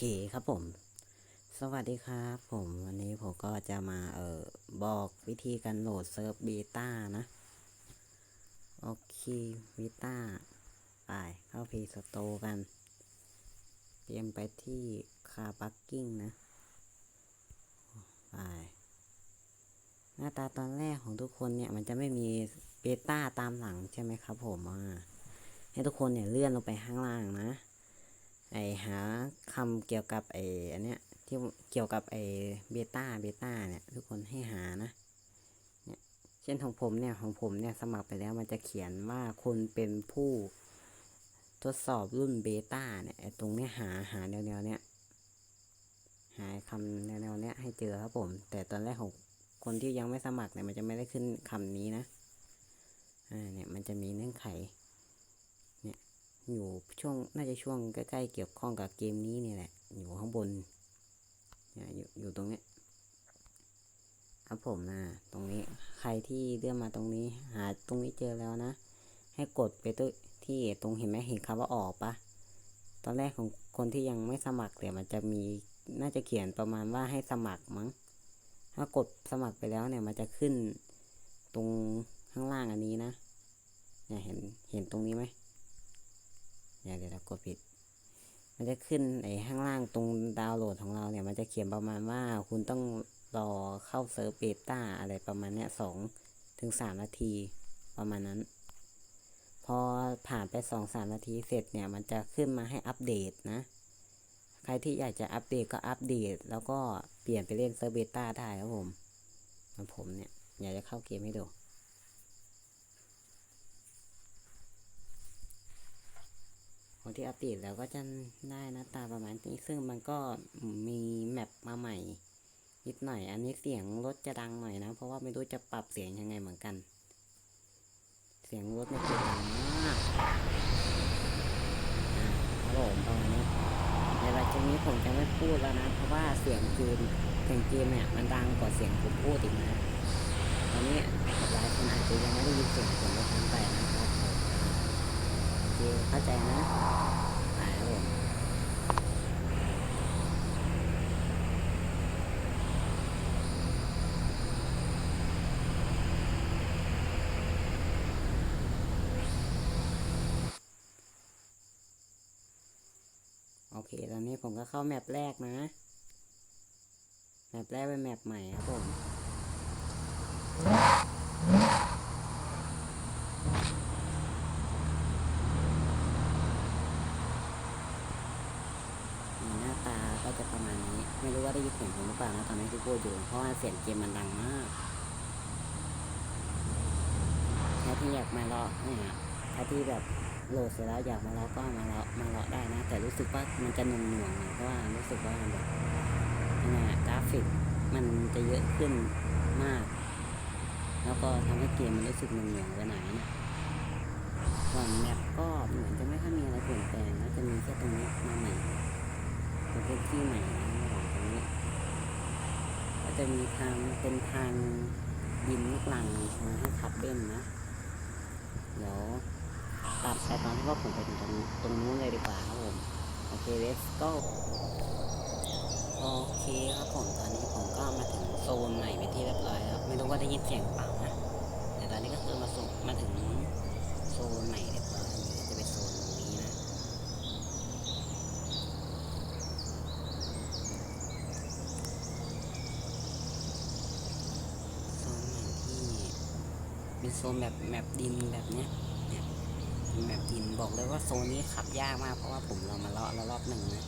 เคครับผม สวัสดีครับผมวันนี้ผมก็จะมาเอ่อบอกวิธีการโหลดเซิร์ฟเบต้านะ โอเควิต้าไปเข้าพีสโตกันเตรียมไปที่คาปักกิ้งนะไปหน้าตาตอนแรกของทุกคนเนี่ย มันจะไม่มีเบต้าตามหลังใช่ไหมครับผมอ่าให้ทุกคนเนี่ยเลื่อนลงไปข้างล่างนะ ไอหาคำเกี่ยวกับไออันเนี้ยที่เกี่ยวกับไอเบต้าเบต้าเนี่ยทุกคนให้หานะเนี่ยเช่นของผมเนี่ยของผมเนี่ยสมัครไปแล้วมันจะเขียนว่าคุณเป็นผู้ทดสอบรุ่นเบต้าเนี่ยไอตรงเนี้ยหาหาแนวแนวเนี้ยหาคำแนวแนวๆเนี้ยให้เจอครับผม แต่ตอนแรกของคนที่ยังไม่สมัครเนี่ยมันจะไม่ได้ขึ้นคำนี้นะอ่าเนี่ยมันจะมีเงื่อนไข อยู่ช่วงน่าจะช่วงใกล้ๆเกี่ยวข้องกับเกมนี้นี่แหละ อยู่ข้างบนเนี่ยอยู่อยู่ตรงเนี้ยครับผมนะตรงนี้ใครที่เลื่อนมาตรงนี้หาตรงนี้เจอแล้วนะ ให้กดไปตัวที่ตรงเห็นไหมเห็นคำว่าออกปะตอนแรกของคนที่ยังไม่สมัครแต่มันจะมีน่าจะเขียนประมาณว่าให้สมัครมั้ง ถ้ากดสมัครไปแล้วเนี่ยมันจะขึ้นตรงข้างล่างอันนี้นะเนี่ยเห็นเห็นตรงนี้ไหม เดี๋ยวเดี๋ยวเรากดผิด มันจะขึ้นไอ้ข้างล่างตรงดาวน์โหลดของเราเนี่ย มันจะเขียนประมาณว่าคุณต้องรอเข้าเซิร์ฟเบต้าอะไรประมาณเนี้ยสองถึงสามนาทีประมาณนั้น พอผ่านไปสองสามนาทีเสร็จเนี่ย มันจะขึ้นมาให้อัปเดตนะ ใครที่อยากจะอัปเดตก็อัปเดต แล้วก็เปลี่ยนไปเล่นเซิร์ฟเบต้าได้ครับผมมือนผมเนี่ย อยากจะเข้าเกมให้ดู คน ที่อัปเดตแล้วก็จะได้หน้าตาประมาณนี้ ซึ่งมันก็มีแมปมาใหม่นิดหน่อย อันนี้เสียงรถจะดังหน่อยนะ เพราะว่าไม่รู้จะปรับเสียงยังไงเหมือนกัน เสียงรถเนี่ดังมากอ่าครับผมประมาณนี้ในหลังจากนี้ผมจะไม่พูดแล้วนะ เพราะว่าเสียงเกมเสียงเกมเนี่ยมันดังกว่าเสียงผมพูดอีกนะ ตอนนี้หลายคนอาจจะยังไม่ได้ยินเสียงผมเลยทั้งไปนะครับโอเคเข้าใจนะ หายครับผมโอ เค ตอนนี้ผมก็เข้าแมปแรกนะ แมปแรกเป็นแมปใหม่ครับผมมีหน้าตาก็จะประมาณนี้ ไม่รู้ว่าได้ยินเสียงผมหรือเปล่านะตอนนี้ที่พูดอยู่ เพราะว่าเสียงเกมมันดังมากถ้าที่อยากมาเลาะเนี่ยถ้าที่แบบ โหลดเสร็จแล้วอยากมาเลาะก็มาเลาะมาเลาะได้นะ แต่รู้สึกว่ามันจะหน่วงหน่วงๆหน่อยเพราะว่ารู้สึกว่าแบบยังไงอะกราฟิกมันจะเยอะขึ้นมาก แล้วก็ทำให้เกมมันรู้สึกหน่วงหน่วงไปหน่อยนะส่วนแมปก็เหมือนจะไม่ค่อยมีอะไรเปลี่ยนแปลงนะจะมีแค่ตรงนี้มาใหม่เป็นพื้นที่ใหม่นะครับตรงนี้ก็จะมีทางเป็นทางดินลูกลังมาให้ขับเล่นนะ เดี๋ยวตัดไปตอนที่ ว่าผมไปถึงตรงตรงนู้นเลยดีกว่าครับผมโอเค let's go โอเคครับผมตอนนี้ผมก็มาถึงโซนใหม่ไปที่เรียบร้อยแล้วไม่รู้ว่าได้ยินเสียงเปล่านะแต่ตอนนี้ก็คือมาส่งมาถึงโซนใหม่เรียบร้อยจะเป็นโซนนี้นะโซนใหม่ที่เป็นโซนแบบแมปดินแบบเนี้ย แมปอินบอกเลยว่าโซนนี้ขับยากมากเพราะว่าผมเรามาเลาะแล้วรอบหนึ่งนะ